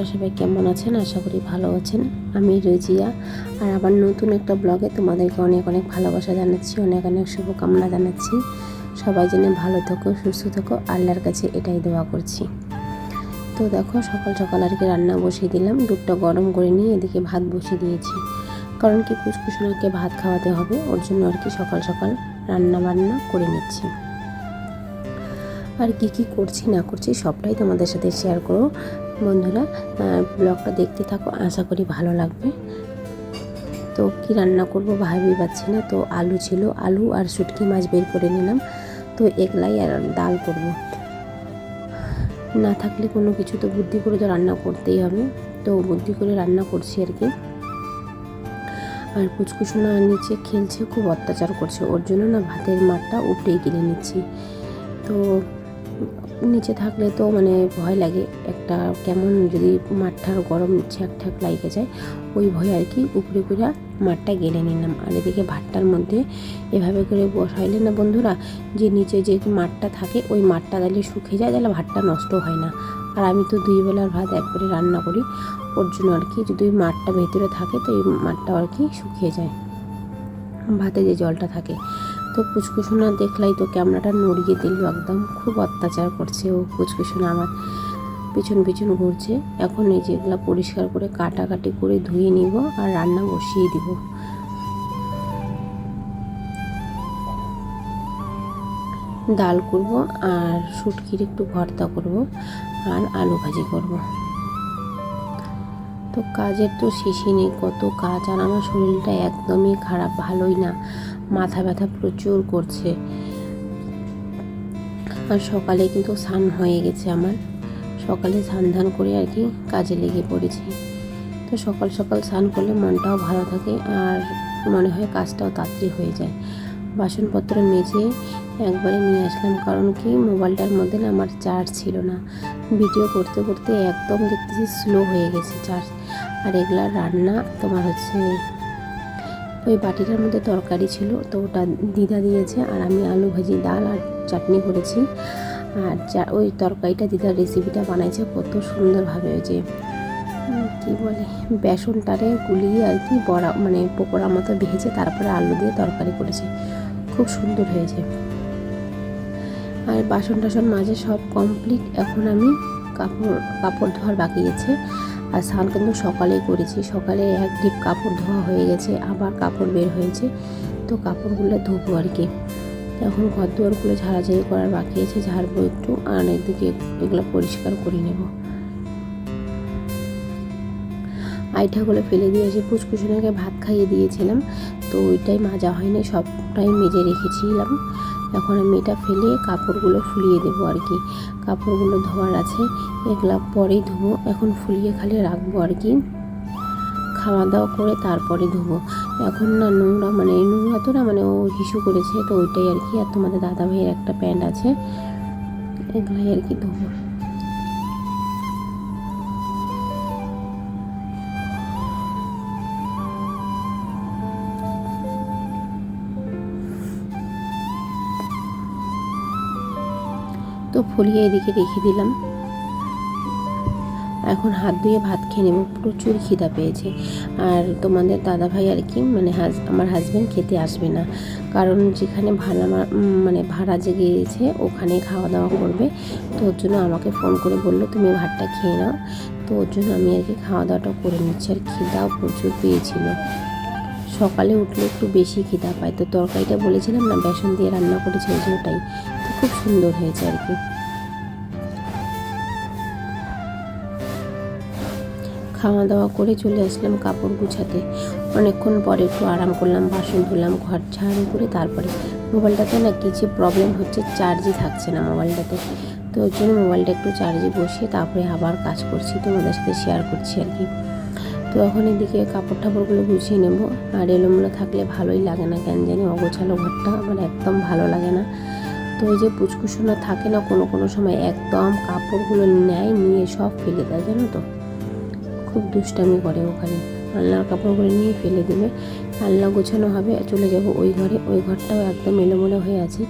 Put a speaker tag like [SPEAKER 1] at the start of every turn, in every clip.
[SPEAKER 1] আপনারা সবাই কেমন আছেন? আশা করি ভালো আছেন। আমি রজিয়া। আর আবার নতুন একটা ব্লগে তোমাদেরকে অনেক অনেক ভালোবাসা জানাচ্ছি, অনেক অনেক শুভকামনা জানাচ্ছি। সবাই যেন ভালো থাকো, সুস্থ থাকো। আল্লাহর কাছে এটাই দোয়া করছি। তো দেখো, সকাল সকাল আর কি রান্না বসিয়ে দিলাম। দুধটা গরম করে নিয়ে এদিকে ভাত বসিয়ে দিয়েছি। কারণ কি কুচকুচনাকে ভাত খাওয়াতে হবে। ওর জন্য আর কি সকাল সকাল রান্না বান্না করে নিচ্ছি। আর কি কি করছি, না করছি, সবটাই তোমাদের সাথে শেয়ার করো বন্ধুরা ব্লগটা দেখতে থাকো, আশা করি ভালো লাগবে। তো কি রান্না করব ভাবি পাচ্ছি না, তো আলু ছিল, আলু আর শুটকি মাছ বের করে নিলাম। তো এগলাই আর ডাল করব। না থাকলে কোনো কিছু তো বুদ্ধি করে তো রান্না করতেই হবে। তো বুদ্ধি করে রান্না করছি আর কি। আর পুচকুসোনা নিচে খেলছে, খুব অত্যাচার করছে। ওর জন্য না ভাতের মাঠটা উপরেই কিনে নিচ্ছি। তো নিচে থাকলে তো মানে ভয় লাগে। একটা কেমন যদি মাঠটার গরম ছ্যাক ঠ্যাক লাগে যায়, ওই ভয় আর কি। উপরে করে মাঠটা গেলে নিলাম। আর এদিকে ভাতটার মধ্যে এভাবে করে বসাইলে না বন্ধুরা, যে নিচে যে মাঠটা থাকে, ওই মাঠটা তাহলে শুকিয়ে যায়, তাহলে ভাতটা নষ্ট হয় না। আর আমি তো দুই বেলার ভাত একবারে রান্না করি, ওর জন্য আর কি যদি ওই মাঠটা ভেতরে থাকে, তো এই মাঠটা আর কি শুকিয়ে যায়। ভাতে যে জলটা থাকে। তো পুচকুসোনা দেখলাই তো ক্যামেরাটা নড়িয়ে দিল একদম। খুব অত্যাচার করছে ও পুচকুসোনা আমার। পিছন পিছন ঘুরছে। এখন এই যেগুলো পরিষ্কার করে কাটাকাটি করে ধুয়ে নিব আর রান্না বসিয়ে দিব। ডাল করব আর শুটকির একটু ভর্তা করব আর আলু ভাজি করব। তো কাজের তো শেষই নেই। কত কাজ আর আমার শরীরটা একদমই খারাপ, ভালোই না। মাথা ব্যথা প্রচুর করছে। আর সকালে কিন্তু স্নান হয়ে গেছে আমার। সকালে স্নান ধান করে আর কি কাজে লেগে পড়েছি। তো সকাল সকাল স্নান করলে মনটাও ভালো থাকে আর মনে হয় কাজটাও তাড়াতাড়ি হয়ে যায়। বাসনপত্র মেজে একবারে নিয়ে আসলাম কারণ কি মোবাইলটার মধ্যে না আমার চার্জ ছিল না। ভিডিও করতে করতে একদম দেখতেছি স্লো হয়ে গেছে চার্জ আর এগুলা রান্না তোমার হচ্ছে ওই বাটিটার মধ্যে তরকারি ছিল, তো ওটা দিদা দিয়েছে আর আমি আলু ভাজি, ডাল আর চাটনি করেছি। আর যা, ওই তরকারিটা দিদার রেসিপিটা বানাইছে কত সুন্দরভাবে ওই যে কী বলে, বেসনটারে গুলিয়ে আর কি বড়া মানে পকোড়া মতো ভেজে তারপরে আলু দিয়ে তরকারি করেছে। খুব সুন্দর হয়েছে। আর বাসন টাসন মাঝে সব কমপ্লিট এখন আমি কাপড় কাপড় ধোয়ার বাকি আছে। আর স্নান কিন্তু সকালেই করেছি। সকালে এক ডিপ কাপড় ধোয়া হয়ে গেছে, আবার কাপড় বের হয়েছে। তো কাপড়গুলো ধোবো আর কি। এখন ঘর দুয়ারগুলো ঝাড়াঝাড়ি করার বাকি আছে, ঝাড়বো একটু, আর এদিকে এগুলো পরিষ্কার করে নেব। আইঠাগুলো ফেলে দিয়ে এসে পুচকুচুনাকে ভাত খাইয়ে দিয়েছিলাম। তো ওইটাই মাজা হয়নি, সবটাই মেজে রেখেছিলাম। এখন আমি এটা ফেলে কাপড়গুলো ফুলিয়ে দেবো আর কি। কাপড়গুলো ধোয়ার আছে, এগুলা পরেই ধোবো। এখন ফুলিয়ে খালি রাখব আর কি। খাওয়া দাওয়া করে তারপরে ধোবো। এখন না নোংরা মানে নোংরা তো না মানে ও হিসু করেছে, তো ওইটাই আর কি। আর তোমাদের দাদা ভাইয়ের একটা প্যান্ট আছে, এগুলাই আর কি ধোবো। ফুলিয়ে এদিকে রেখে দিলাম। এখন হাত ধুয়ে ভাত খেয়ে নেব। প্রচুর খিদা পেয়েছে। আর তোমাদের দাদা ভাই আর কি মানে হাজ, আমার হাজব্যান্ড খেতে আসবে না। কারণ যেখানে ভাড়া মানে ভাড়া যে গিয়েছে ওখানে খাওয়া দাওয়া করবে। তো ওর জন্য আমাকে ফোন করে বলল, তুমি ভাতটা খেয়ে নাও। তো ওর জন্য আমি আর কি খাওয়া দাওয়াটা করে নিচ্ছি। আর খিদাও প্রচুর পেয়েছিল। সকালে উঠলে একটু বেশি খিদা পায়। তো তরকারিটা বলেছিলাম না, বেসন দিয়ে রান্না করেছি ওটাই তো খুব সুন্দর হয়েছে আর কি। খাওয়া দাওয়া করে চলে আসলাম কাপড় গুছাতে। অনেকক্ষণ পরে একটু আরাম করলাম, বাসন ধুলাম, ঘর ঝাড়ু করে তারপরে মোবাইলটাতে না কিছু প্রবলেম হচ্ছে চার্জই থাকছে না মোবাইলটাতে। তো ওই জন্য মোবাইলটা একটু চার্জে বসিয়ে তারপরে আবার কাজ করছি, তোমাদের সাথে শেয়ার করছি আর কি। তো এখন এদিকে কাপড় টাপড়গুলো গুছিয়ে নেব। আর এলোমেলো থাকলে ভালোই লাগে না, কেন জানি অগোছালো ঘরটা আমার একদম ভালো লাগে না। তো ওই যে পুচকুসোনা থাকে না, কোনো কোনো সময় একদম কাপড়গুলো নেয়, নিয়ে সব ফেলে দেয়, জানো তো? খুব দুষ্টামি করে ওখানে। আলনার কাপড়গুলো নিয়ে ফেলে দেবে। আলনা গোছানো হবে, চলে যাব ওই ঘরে। ওই ঘরটাও একদম এলোমেলো হয়ে আছে।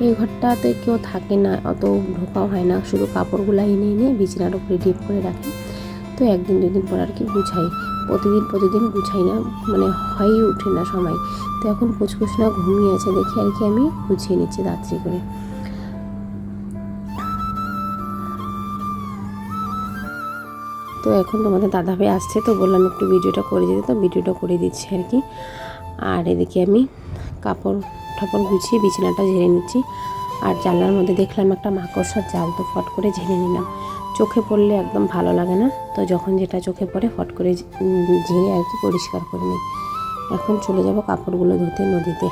[SPEAKER 1] এই ঘরটাতে কেউ থাকে না, অত ঢোকাও হয় না। শুধু কাপড়গুলো এনে এনে বিছানার উপরে ডিপ করে রাখি। তো একদিন দুদিন পর আর কি গুছাই। প্রতিদিন প্রতিদিন গুছাই না মানে হয়েই ওঠে না সময়। তো এখন কুচকুচ না ঘুমিয়ে আছে দেখি আর কি আমি গুছিয়ে নিচ্ছি রাত্রি করে। তো এখন তোমাদের দাদাভাই আসছে, তো বললাম একটু ভিডিওটা করে দিতে, তো ভিডিওটা করে দিচ্ছি আর কি। আর এদিকে আমি কাপড় ঠাপড় গুছিয়ে বিছানাটা ঝেড়ে নিচ্ছি। আর জানলার মধ্যে দেখলাম একটা মাকড়সার জাল, তো ফট করে ঝেড়ে নিলাম। চোখে পড়লে একদম ভালো লাগে না, তো যখন যেটা চোখে পড়ে ফট করে ঝেড়ে আর কি পরিষ্কার করে নিই। এখন চলে যাব কাপড়গুলো ধুতে নদীতে।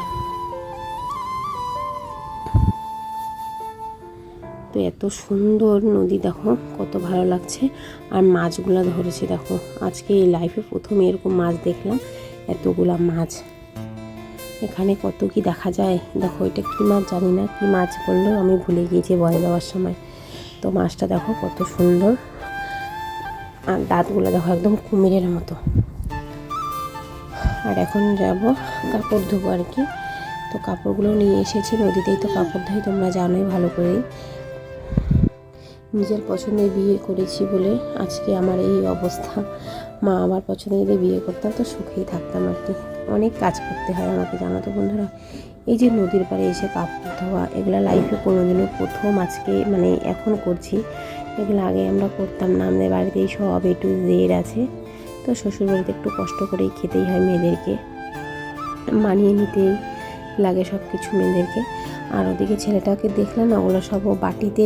[SPEAKER 1] এত সুন্দর নদী, দেখো, কত ভালো লাগছে। আর মাছগুলো ধরেছে, দেখো, আজকে এই লাইফে প্রথম এরকম মাছ দেখলাম, এতগুলা মাছ। এখানে কত কি দেখা যায়? দেখো, এটা কী মাছ জানি না, কী মাছ বললেও আমি ভুলে গিয়েছি বয় দেওয়ার সময়। তো মাছটা দেখো, কত সুন্দর। আর দাঁতগুলো দেখো, একদম কুমিরের মতো। আর এখন যাব কাপড় ধোবো আর কি। তো কাপড়গুলো নিয়ে এসেছি, নদীতেই তো কাপড় ধুই, তোমরা জানোই ভালো করেই। নিজের পছন্দে বিয়ে করেছি বলে আজকে আমার এই অবস্থা। মা আমার পছন্দে যদি বিয়ে করতাম তো সুখেই থাকতাম আর কি। অনেক কাজ করতে হয় আমাকে, জানো তো বন্ধুরা। এই যে নদীর পাড়ে এসে কাপড় ধোয়া, এগুলো লাইফে কোনোদিনও প্রথম আজকে মানে এখন করছি। এগুলো আগে আমরা করতাম না, আমাদের বাড়িতেই সব একটু জের আছে। তো শ্বশুরবাড়িতে একটু কষ্ট করেই খেতেই হয় মেয়েদেরকে। মানিয়ে নিতেই লাগে সব কিছু মেয়েদেরকে। আর ওদিকে ছেলেটাকে দেখলাম না ওগুলো সব বাটিতে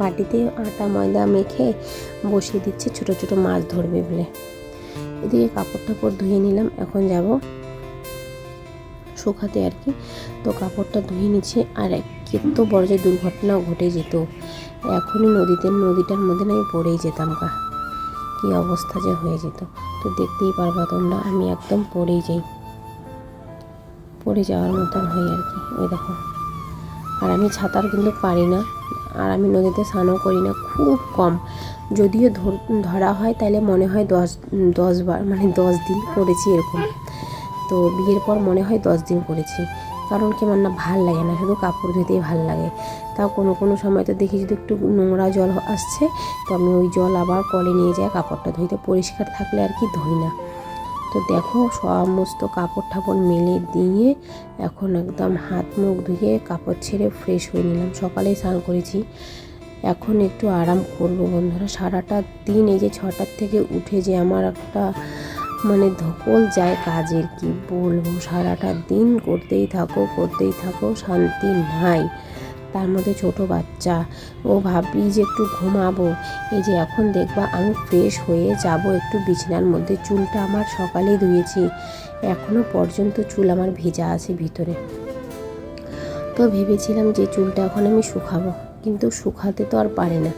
[SPEAKER 1] বাটিতে আটা, ময়দা মেখে বসিয়ে দিচ্ছে, ছোট ছোট মাছ ধরবে বলে। এদিকে কাপড় টাপড় ধুয়ে নিলাম, এখন যাব শুকাতে আর কি। তো কাপড়টা ধুয়ে নিচ্ছে, আর কত বড় যে দুর্ঘটনা ঘটে যেত, এখনই নদীতে, নদীটার মধ্যে না আমি পড়েই যেতাম কা কী অবস্থা যে হয়ে যেত, তো দেখতেই পারবা তোমরা, আমি একদম পড়েই যাই। পড়ে যাওয়ার মতন হই আর কি, ওই দেখো। আর আমি সাঁতার কিন্তু পারি না। আর আমি নদীতে স্নানও করি না, খুব কম। যদিও ধর- হয় তাহলে মনে হয় দশ দশ বার মানে দশ দিন করেছি এরকম। তো বিয়ের পর মনে হয় দশ দিন করেছি কারণ কি না ভালো লাগে না, শুধু কাপড় ধুতেই ভালো লাগে। তাও কোনো কোনো সময় তো দেখি যদি একটু নোংরা জল আসছে, তো আমি ওই জল আবার কলে নিয়ে যাই, কাপড়টা ধুইতে। পরিষ্কার থাকলে আর কি ধুই না। তো দেখো, সমস্ত কাপড় ঠাপড় মেলে দিয়ে এখন একদম হাত মুখ ধুয়ে কাপড় ছেড়ে ফ্রেশ হয়ে নিলাম। সকালেই স্নান করেছি। এখন একটু আরাম করব বন্ধুরা। সারাটা দিন এই যে ছটার থেকে উঠে যে আমার একটা মানে ধকল যায় কাজের, কি বলব? সারাটা দিন করতেই থাকো করতেই থাকো, শান্তি নাই। তার মধ্যে ছোট বাচ্চা। ও ভাবি যে একটু ঘুমাবো। এই যে এখন দেখবা আমি ফ্রেশ হয়ে যাব একটু বিছানার মধ্যে। চুলটা আমার সকালেই ধুয়েছি। এখনও পর্যন্ত চুল আমার ভেজা আছে ভিতরে। তো ভেবেছিলাম যে চুলটা এখন আমি শুকাবো। কিন্তু শুকাতে তো আর পারে না।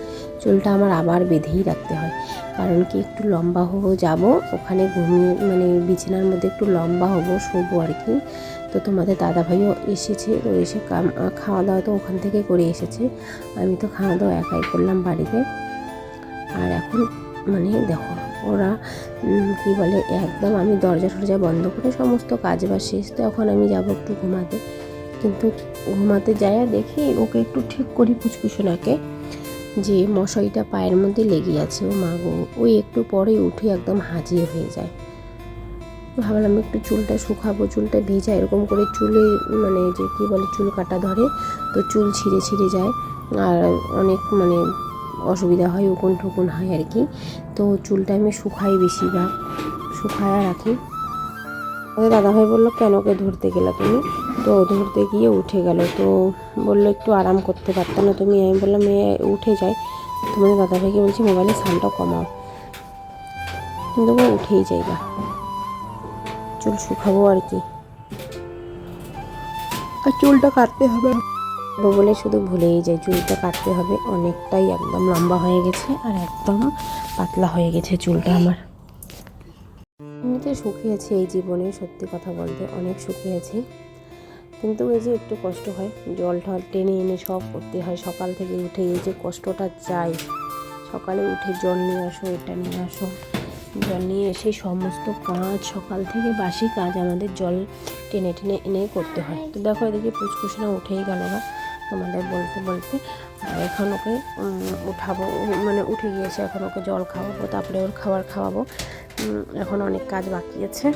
[SPEAKER 1] চুলটা আমার আবার বেঁধেই রাখতে হয়। কারণ কি একটু লম্বা হব যাব, ওখানে ঘুমিয়ে মানে বিছানার মধ্যে একটু লম্বা হব, শোবো আর কি। তো তোমাদের দাদাভাইও এসেছে, তো এসে খাওয়া দাওয়া তো ওখান থেকে করে এসেছে। আমি তো খাওয়া দাওয়া একাই করলাম বাড়িতে। আর এখন মানে দেখো, ওরা কি বলে, একদম আমি দরজা টরজা বন্ধ করে সমস্ত কাজ বাজ শেষ, তো এখন আমি যাব একটু ঘুমাতে। কিন্তু ঘুমাতে যায় দেখি ওকে একটু ঠিক করি পুচকুসোনাকে যে মশারিটা পায়ের মধ্যে লেগে আছে, ও মা গো। ওই একটু পরেই উঠে একদম হাজিয়ে হয়ে যায়। ভাবলাম একটু চুলটা শুকাবো, চুলটা ভেজা, এরকম করে চুলে মানে যে কি বলে চুল কাটা ধরে, তো চুল ছিঁড়ে ছিঁড়ে যায়। আর অনেক মানে অসুবিধা হয়, উকুন ঠুকুন হয় আর কি। তো চুলটা আমি শুকাই বেশিরভাগ, শুকায়া রাখি। দাদাভাই বলল, কেন ওকে ধরতে গেলা তুমি? তো ধরতে গিয়ে উঠে গেল। তো বলল, একটু আরাম করতে পারতাম না তুমি? আমি বললাম মেয়ে উঠে যায় তোমাদের দাদাভাইকে বলছি, মোবাইলে সাউন্ডটা কমাও। কিন্তু উঠেই যাইবা চুল শুকাবো আর কি। আর চুলটা কাটতে হবে। বলে শুধু ভুলেই যাই চুলটা কাটতে হবে। অনেকটাই একদম লম্বা হয়ে গেছে আর একদম পাতলা হয়ে গেছে চুলটা আমার। এমনিতে সুখী শুকিয়েছি এই জীবনে সত্যি কথা বলতে অনেক সুখী শুকিয়েছি কিন্তু এই যে একটু কষ্ট হয় জল টল টেনে এনে সব করতে হয়। সকাল থেকে উঠে এই যে কষ্টটা চাই। সকালে উঠে জল নিয়ে আসো এটা নিয়ে আসো। জল নিয়ে এসে সমস্ত কাজ, সকাল থেকে বাসি কাজ আমাদের জল টেনে টেনে এনে করতে হয়। তো দেখো এদিকে পুচকুসনা উঠেই গেল বা তোমাদের বলতে বলতে। আর এখন ওকে উঠাবো মানে উঠে গিয়েছে, এখন ওকে জল খাওয়াবো, তারপরে ওর খাবার খাওয়াবো। এখন অনেক কাজ বাকি আছে।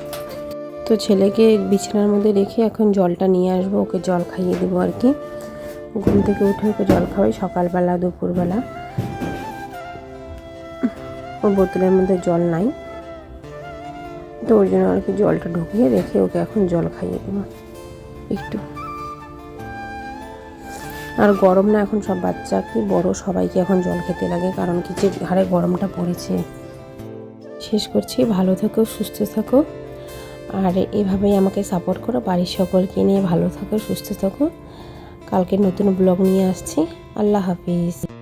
[SPEAKER 1] তো ছেলেকে বিছানার মধ্যে রেখে এখন জলটা নিয়ে আসব, ওকে জল খাইয়ে দেবো আর কি। ঘুম থেকে উঠে ওকে জল খাওয়াই সকালবেলা, দুপুরবেলা। ওর বোতলের মধ্যে জল নাই। তো ওই জন্য আর কি জলটা ঢুকিয়ে রেখে ওকে এখন জল খাইয়ে দেবো। একটু। আর গরম না এখন সব বাচ্চা কি বড়, সবাইকে এখন জল খেতে লাগে, কারণ কি যে হারে গরমটা পড়েছে। শেষ করছি, ভালো থাকো, সুস্থ থাকো। আর এভাবেই আমাকে সাপোর্ট করো, বাড়ির সকলকে নিয়ে ভালো থাকো, সুস্থ থাকো। কালকে নতুন ব্লগ নিয়ে আসছি। আল্লাহ হাফিজ।